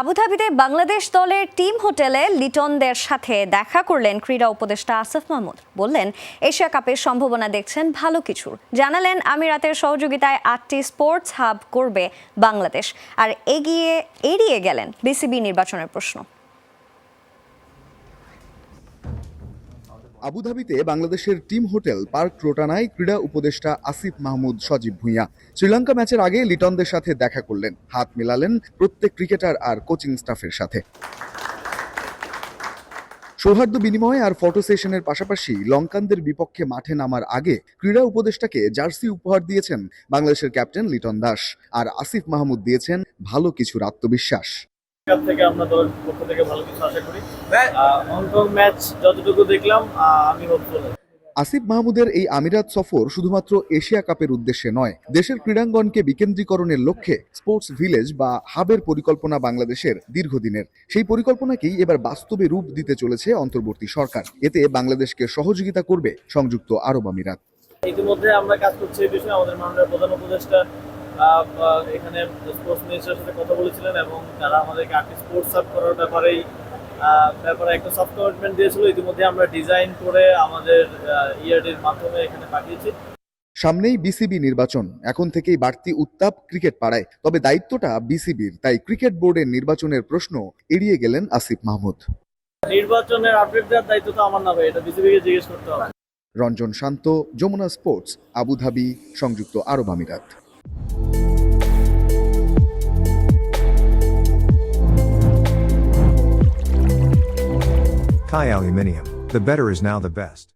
আবুধাবিতে বাংলাদেশ দলের টিম হোটেলে লিটনদের সাথে দেখা করলেন ক্রীড়া উপদেষ্টা আসিফ মাহমুদ। বললেন, এশিয়া কাপের সম্ভাবনা দেখছেন ভালো কিছুর। জানালেন, আমিরাতের সহযোগিতায় আটটি স্পোর্টস হাব করবে বাংলাদেশ। আর এগিয়ে, এড়িয়ে গেলেন বিসিবি নির্বাচনের প্রশ্ন। আবুধাবিতে বাংলাদেশের টিম হোটেল পার্ক রোটানায় ক্রীড়া উপদেষ্টা আসিফ মাহমুদ, সজীব ভুঁইয়া। শ্রীলঙ্কা ম্যাচের আগে লিটনদের সাথে দেখা করলেন। হাত মেলালেন প্রত্যেক ক্রিকেটার আর কোচিং স্টাফের সাথে। সৌহার্দ্য বিনিময় আর ফটো সেশনের পাশাপাশি লঙ্কানদের বিপক্ষে মাঠে নামার আগে ক্রীড়া উপদেষ্টাকে জার্সি উপহার দিয়েছেন বাংলাদেশের ক্যাপ্টেন লিটন দাস। আর আসিফ মাহমুদ দিয়েছেন ভালো কিছুর আত্মবিশ্বাস। কাপ থেকে আমরা দলের পক্ষ থেকে ভালো কিছু আশা করি। হংকং ম্যাচ যতটুকু দেখলাম আমি হোপফুল আসিফ মাহমুদের এই আমিরাত সফর শুধুমাত্র এশিয়া কাপের উদ্দেশ্যে নয় দেশের ক্রীড়াঙ্গনকে বিকেন্দ্রীকরণের লক্ষ্যে স্পোর্টস ভিলেজ বা হাবের পরিকল্পনা বাংলাদেশের দীর্ঘদিনের। সেই পরিকল্পনাকেই এবার বাস্তবে রূপ দিতে চলেছে অন্তর্বর্তী সরকার। এতে বাংলাদেশকে সহযোগিতা করবে সংযুক্ত আরব আমিরাত। ইতিমধ্যে আমরা কাজ করছি এই বিষয়ে। আমাদের মাননীয় প্রধান উপদেষ্টা এখানে স্পোর্টস মিনিস্টারের সাথে কথা বলেছিলেন এবং তারা আমাদেরকে আর্টি স্পোর্টস আপ করার ব্যাপারেই ব্যাপারে একটা সফট কমিটমেন্ট দিয়েছিল। ইতিমধ্যে আমরা ডিজাইন করে আমাদের ইআরডির মাধ্যমে এখানে পাঠিয়েছি। সামনেই বিসিবি নির্বাচন। এখন থেকেই বাড়তি উত্তাপ ক্রিকেট পাড়ায়। তবে দায়িত্বটা বিসিবির তাই ক্রিকেট বোর্ডের নির্বাচনের প্রশ্ন এড়িয়ে গেলেন আসিফ মাহমুদ। নির্বাচনের আপডেট দেওয়ার দায়িত্ব তো আমার না ভাই এটা বিসিবিকে জিজ্ঞেস করতে হবে। Ranjan Shanta Jamuna sports Abu Dhabi সংযুক্ত আরব আমিরাত। Kai Aluminium. The better is now the best.